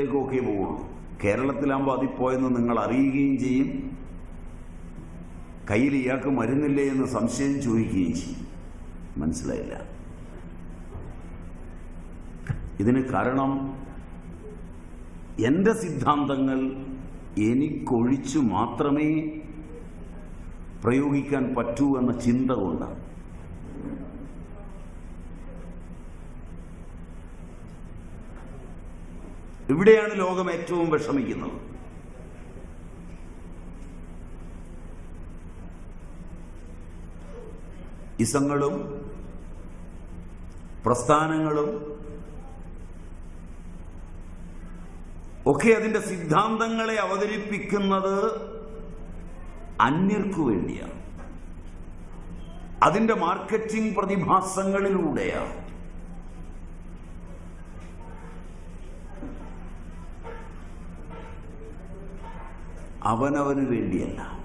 ൊക്കെ പോകുള്ളൂ കേരളത്തിലാകുമ്പോൾ അതിൽ പോയെന്ന് നിങ്ങൾ അറിയുകയും ചെയ്യും. കയ്യിൽ ഇയാൾക്ക് മരുന്നില്ലേ എന്ന് സംശയം ചോദിക്കുകയും ചെയ്യും. മനസ്സിലായില്ല. ഇതിന് കാരണം എന്റെ സിദ്ധാന്തങ്ങൾ എനിക്കൊഴിച്ചു മാത്രമേ പ്രയോഗിക്കാൻ പറ്റൂ എന്ന ചിന്ത കൊണ്ടാണ്. ഇവിടെയാണ് ലോകം ഏറ്റവും വിഷമിക്കുന്നത്. ഇസങ്ങളും പ്രസ്ഥാനങ്ങളും ഒക്കെ അതിന്റെ സിദ്ധാന്തങ്ങളെ അവതരിപ്പിക്കുന്നത് അന്യർക്കു വേണ്ടിയാണ്. അതിന്റെ മാർക്കറ്റിംഗ് പ്രതിഭാസങ്ങളിലൂടെയാണ്. അവനവന് വേണ്ടിയല്ല.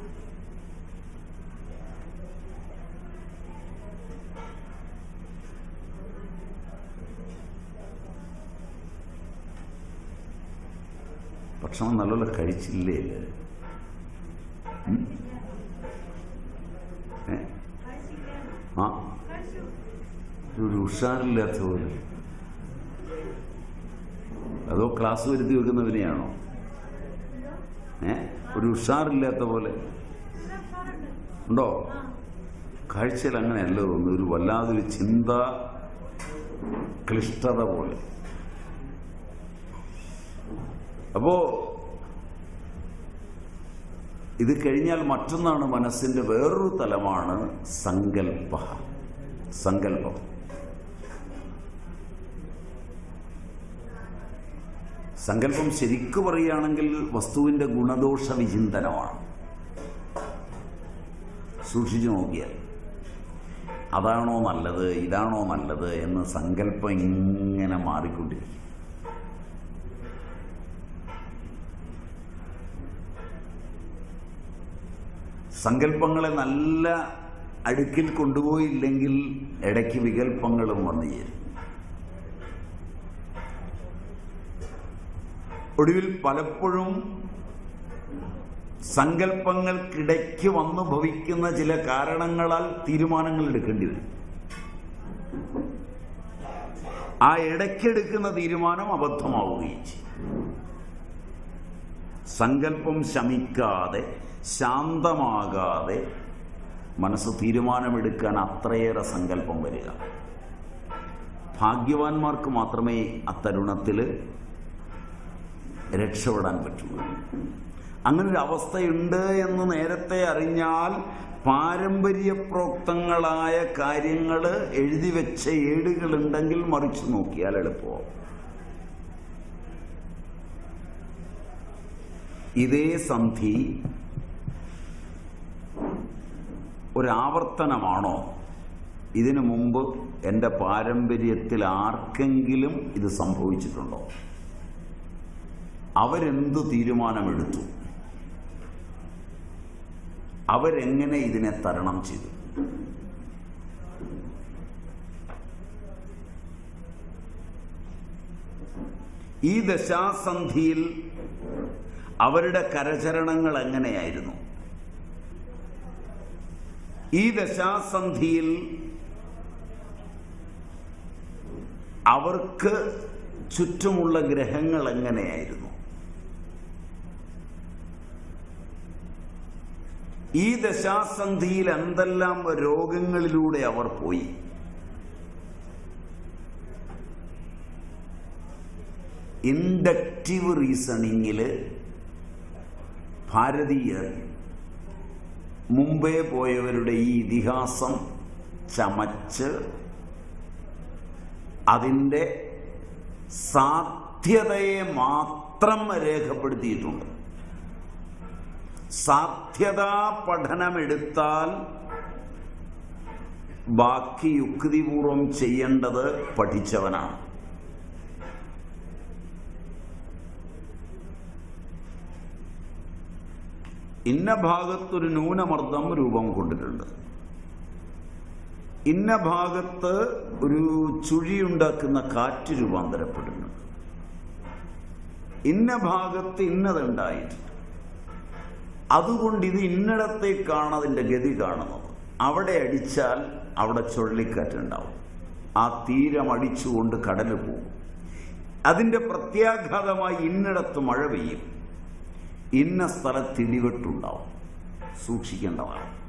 ഭക്ഷണം നല്ലപോലെ കഴിച്ചില്ലേ? ആ. ഒരു ഉഷാറില്ലാത്ത പോലെ. അതോ ക്ലാസ് വരുത്തി വെക്കുന്നവനെയാണോ? ഏ? ഒരു ഉഷാറില്ലാത്ത പോലെ. ഉണ്ടോ? കാഴ്ചയിൽ അങ്ങനെയല്ല തോന്നുന്നു. ഒരു വല്ലാതൊരു ചിന്ത ക്ലിഷ്ടത പോലെ. അപ്പോ ഇത് കഴിഞ്ഞാൽ മറ്റൊന്നാണ് മനസ്സിന്റെ വേറൊരു തലമാണ് സങ്കല്പ സങ്കല്പം സങ്കല്പം ശരിക്കു പറയുകയാണെങ്കിൽ വസ്തുവിന്റെ ഗുണദോഷ വിചിന്തനമാണ്. സൂക്ഷിച്ചു നോക്കിയാൽ അതാണോ നല്ലത് ഇതാണോ നല്ലത് എന്ന് സങ്കല്പം ഇങ്ങനെ മാറിക്കൊണ്ടിരിക്കും. സങ്കല്പങ്ങളെ നല്ല അടുക്കിൽ കൊണ്ടുപോയില്ലെങ്കിൽ ഇടയ്ക്ക് വികല്പങ്ങളും വന്നു ചേരും. ഒടുവിൽ പലപ്പോഴും സങ്കല്പങ്ങൾക്കിടയ്ക്ക് വന്നു ഭവിക്കുന്ന ചില കാരണങ്ങളാൽ തീരുമാനങ്ങൾ എടുക്കേണ്ടി വരും. ആ ഇടയ്ക്കെടുക്കുന്ന തീരുമാനം അബദ്ധമാവുകയും ചെയ്യും. സങ്കല്പം ശമിക്കാതെ ശാന്തമാകാതെ മനസ്സ് തീരുമാനമെടുക്കാൻ അത്രയേറെ സങ്കല്പം വരിക. ഭാഗ്യവാന്മാർക്ക് മാത്രമേ അത്തരുണത്തിൽ രക്ഷപ്പെടാൻ പറ്റുള്ളൂ. അങ്ങനെ ഒരു അവസ്ഥയുണ്ട് എന്ന് നേരത്തെ അറിഞ്ഞാൽ പാരമ്പര്യപ്രോക്തങ്ങളായ കാര്യങ്ങൾ എഴുതി വെച്ച ഏടുകളുണ്ടെങ്കിൽ മറിച്ച് നോക്കിയാൽ എളുപ്പമാവും ഇതേ സന്ധി ഒരാവർത്തനമാണോ? ഇതിനു മുമ്പ് എന്റെ പാരമ്പര്യത്തിൽ ആർക്കെങ്കിലും ഇത് സംഭവിച്ചിട്ടുണ്ടോ? അവരെന്തു തീരുമാനമെടുത്തു? അവരെങ്ങനെ ഇതിനെ തരണം ചെയ്തു? ഈ ദശാസന്ധിയിൽ അവരുടെ കരചരണങ്ങൾ എങ്ങനെയായിരുന്നു? ഈ ദശാസന്ധിയിൽ അവർക്ക് ചുറ്റുമുള്ള ഗ്രഹങ്ങൾ എങ്ങനെയായിരുന്നു? ഈ ദശാസന്ധിയിൽ എന്തെല്ലാം രോഗങ്ങളിലൂടെ അവർ പോയി? ഇൻഡക്റ്റീവ് റീസണിങ്ങിൽ ഭാരതീയർ മുമ്പേ പോയവരുടെ ഈ ഇതിഹാസം ചമച്ച് അതിന്റെ സാധ്യതയെ മാത്രം രേഖപ്പെടുത്തിയിട്ടുണ്ട്. സാധ്യതാ പഠനമെടുത്താൽ ബാക്കി യുക്തിപൂർവം ചെയ്യേണ്ടത് പഠിച്ചവനാണ്. ഇന്ന ഭാഗത്തൊരു ന്യൂനമർദ്ദം രൂപം കൊണ്ടിട്ടുണ്ട്. ഇന്ന ഭാഗത്ത് ഒരു ചുഴിയുണ്ടാക്കുന്ന കാറ്റ് രൂപാന്തരപ്പെടുന്നുണ്ട് ഇന്ന ഭാഗത്ത് ഇന്നതുണ്ടായിട്ടുണ്ട് അതുകൊണ്ട് ഇത് ഇന്നിടത്തേക്കാണ് അതിന്റെ ഗതി കാണുന്നത് അവിടെ അടിച്ചാൽ അവിടെ ചുഴലിക്കാറ്റുണ്ടാവും ആ തീരം അടിച്ചുകൊണ്ട് കടൽ പോകും. അതിന്റെ പ്രത്യാഘാതമായി ഇന്നിടത്ത് മഴ പെയ്യും. ഇന്ന സ്ഥലത്ത് ഇടിവെട്ടുണ്ടാവും. സൂക്ഷിക്കേണ്ടതാണ്.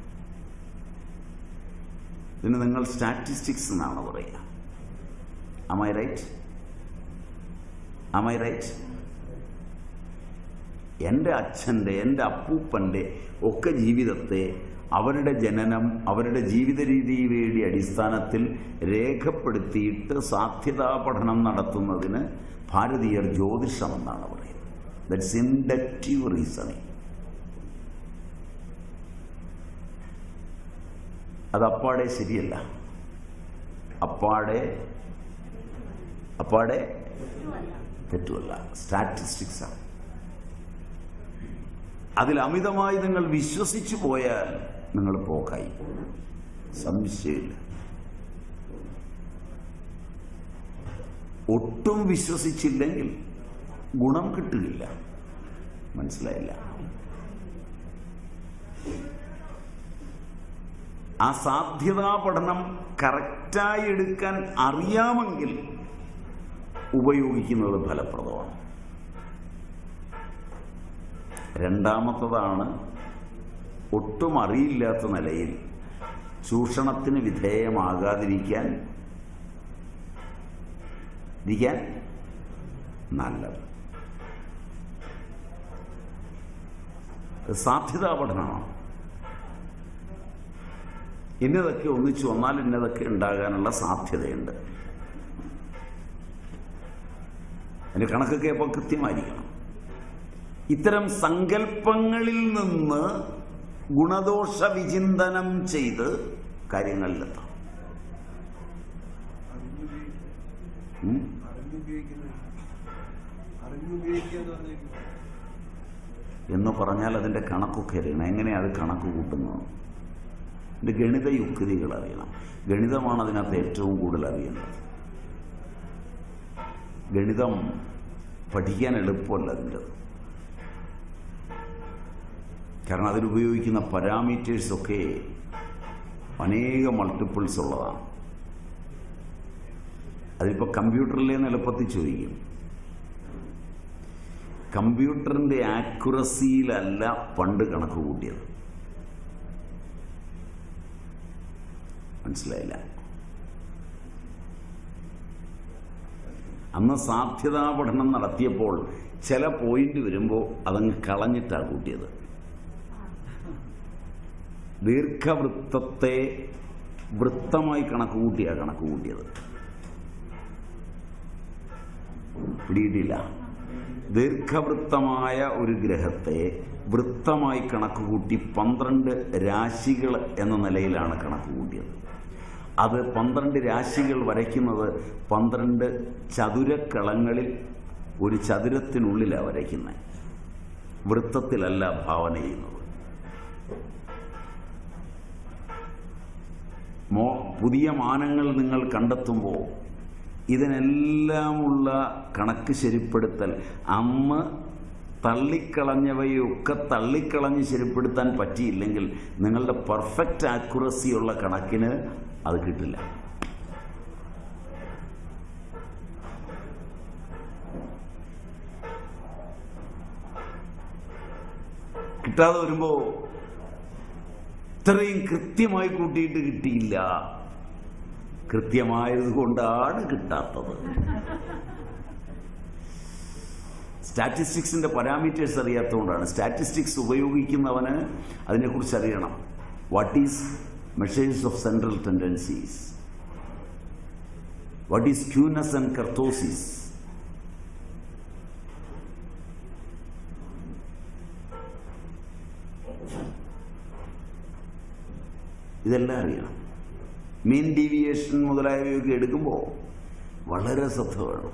ഇതിന് നിങ്ങൾ സ്റ്റാറ്റിസ്റ്റിക്സ് എന്നാണ് പറയുക അമൈ റൈറ്റ് അമൈ റൈറ്റ് എന്റെ അച്ഛന്റെ എന്റെ അപ്പൂപ്പന്റെ ഒക്കെ ജീവിതത്തെ അവരുടെ ജനനം അവരുടെ ജീവിത രീതിയുടെ അടിസ്ഥാനത്തിൽ രേഖപ്പെടുത്തിയിട്ട് സാധ്യതാ പഠനം നടത്തുന്നതിന് ഭാരതീയർ ജ്യോതിഷം എന്നാണ് പറയുന്നത്. ദറ്റ്സ് ഇൻഡക്റ്റീവ് റീസണിങ് അത് അപ്പാടെ ശരിയല്ല. അപ്പാടെ അപ്പാടെ തെറ്റുമല്ല സ്റ്റാറ്റിസ്റ്റിക്സാണ് അതിൽ അമിതമായി നിങ്ങൾ വിശ്വസിച്ചു പോയാൽ നിങ്ങൾ പോക്കായി. സംശയമില്ല. ഒട്ടും വിശ്വസിച്ചില്ലെങ്കിൽ ഗുണം കിട്ടുകയില്ല മനസ്സിലായില്ല. ആ സാധ്യതാ പഠനം കറക്റ്റായി എടുക്കാൻ അറിയാമെങ്കിൽ ഉപയോഗിക്കുന്നത് ഫലപ്രദമാണ്. രണ്ടാമത്തതാണ് ഒട്ടും അറിയില്ലാത്ത നിലയിൽ ചൂഷണത്തിന് വിധേയമാകാതിരിക്കാൻ ഇരിക്കാൻ നല്ലത്. സാധ്യതാ പഠനമാണ് ഇന്നതൊക്കെ ഒന്നിച്ചു വന്നാൽ ഇന്നതൊക്കെ ഉണ്ടാകാനുള്ള സാധ്യതയുണ്ട്. അതിന് കണക്കൊക്കെ അപ്പോൾ കൃത്യമായിരിക്കണം. ഇത്തരം സങ്കല്പങ്ങളിൽ നിന്ന് ഗുണദോഷ വിചിന്തനം ചെയ്ത് കാര്യങ്ങളിലെത്താം. എന്ന് പറഞ്ഞാൽ അതിന്റെ കണക്കൊക്കെ അറിയണം. എങ്ങനെയാണ് അത് കണക്ക് കൂട്ടുന്നത്? ഇതിന്റെ ഗണിത യുക്തികൾ അറിയണം. ഗണിതമാണ് അതിനകത്ത് ഏറ്റവും കൂടുതൽ അറിയേണ്ടത് ഗണിതം പഠിക്കാൻ എളുപ്പമല്ല അതിന്റെ കാരണം അതിലുപയോഗിക്കുന്ന പാരാമീറ്റേഴ്സ് ഒക്കെ അനേക മൾട്ടിപ്പിൾസ് ഉള്ളതാണ്. അതിപ്പോൾ കമ്പ്യൂട്ടറിലെ നിലപ്പത്തിൽ ചോദിക്കും. കമ്പ്യൂട്ടറിന്റെ ആക്യുറസിയിലല്ല പണ്ട് കണക്ക് കൂട്ടിയത്. മനസ്സിലായില്ല? അന്ന് സാധ്യതാ പഠനം നടത്തിയപ്പോൾ ചില പോയിന്റ് വരുമ്പോൾ അതങ്ങ് കളഞ്ഞിട്ടാണ് കൂട്ടിയത്. ദീർഘവൃത്തത്തെ വൃത്തമായി കണക്ക് കണക്കുകൂട്ടിയത്. കണക്ക് കൂട്ടിയത് പിടിയിട്ടില്ല. ദീർഘവൃത്തമായ ഒരു ഗ്രഹത്തെ വൃത്തമായി കണക്കുകൂട്ടി പന്ത്രണ്ട് രാശികൾ എന്ന നിലയിലാണ് കണക്കുകൂട്ടിയത്. അത് പന്ത്രണ്ട് രാശികൾ വരയ്ക്കുന്നത് പന്ത്രണ്ട് ചതുരക്കളങ്ങളിൽ ഒരു ചതുരത്തിനുള്ളിലാണ് വരയ്ക്കുന്നത് വൃത്തത്തിലല്ല ഭാവന ചെയ്യുന്നത്. പുതിയ മാനങ്ങൾ നിങ്ങൾ കണ്ടെത്തുമ്പോൾ ഇതിനെല്ലാമുള്ള കണക്ക് ശരിപ്പെടുത്തൽ അമ്മ തള്ളിക്കളഞ്ഞവയൊക്കെ തള്ളിക്കളഞ്ഞ് ശരിപ്പെടുത്താൻ പറ്റിയില്ലെങ്കിൽ നിങ്ങളുടെ പെർഫെക്റ്റ് ആക്യുറസി ഉള്ള കണക്കിന് അത് കിട്ടില്ല. കിട്ടാതെ വരുമ്പോ ഇത്രയും കൃത്യമായി കൂട്ടിയിട്ട് കിട്ടിയില്ല. കൃത്യമായത് കൊണ്ടാണ് കിട്ടാത്തത്. സ്റ്റാറ്റിസ്റ്റിക്സിന്റെ പാരാമീറ്റേഴ്സ് അറിയാത്തതുകൊണ്ടാണ്. സ്റ്റാറ്റിസ്റ്റിക്സ് ഉപയോഗിക്കുന്നവന് അതിനെക്കുറിച്ച് അറിയണം. What is measures of central tendencies what is skewness and kurtosis ഇതെല്ലാം അറിയണം. മീൻ ഡീവിയേഷൻ മുതലായവയൊക്കെ എടുക്കുമ്പോൾ വളരെ ശ്രദ്ധ വേണം.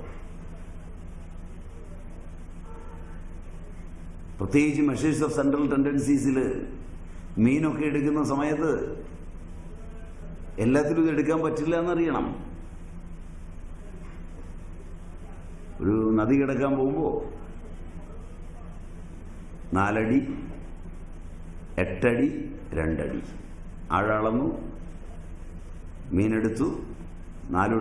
പ്രത്യേകിച്ച് മെഷേഴ്സ് ഓഫ് സെൻട്രൽ ടെൻഡൻസീസിൽ മീനൊക്കെ എടുക്കുന്ന സമയത്ത് എല്ലാത്തിലും ഇത് എടുക്കാൻ പറ്റില്ല എന്നറിയണം. ഒരു നദി കിടക്കാൻ പോകുമ്പോൾ നാലടി എട്ടടി രണ്ടടി. ആഴളന്നു മീനെടുത്തു നാലു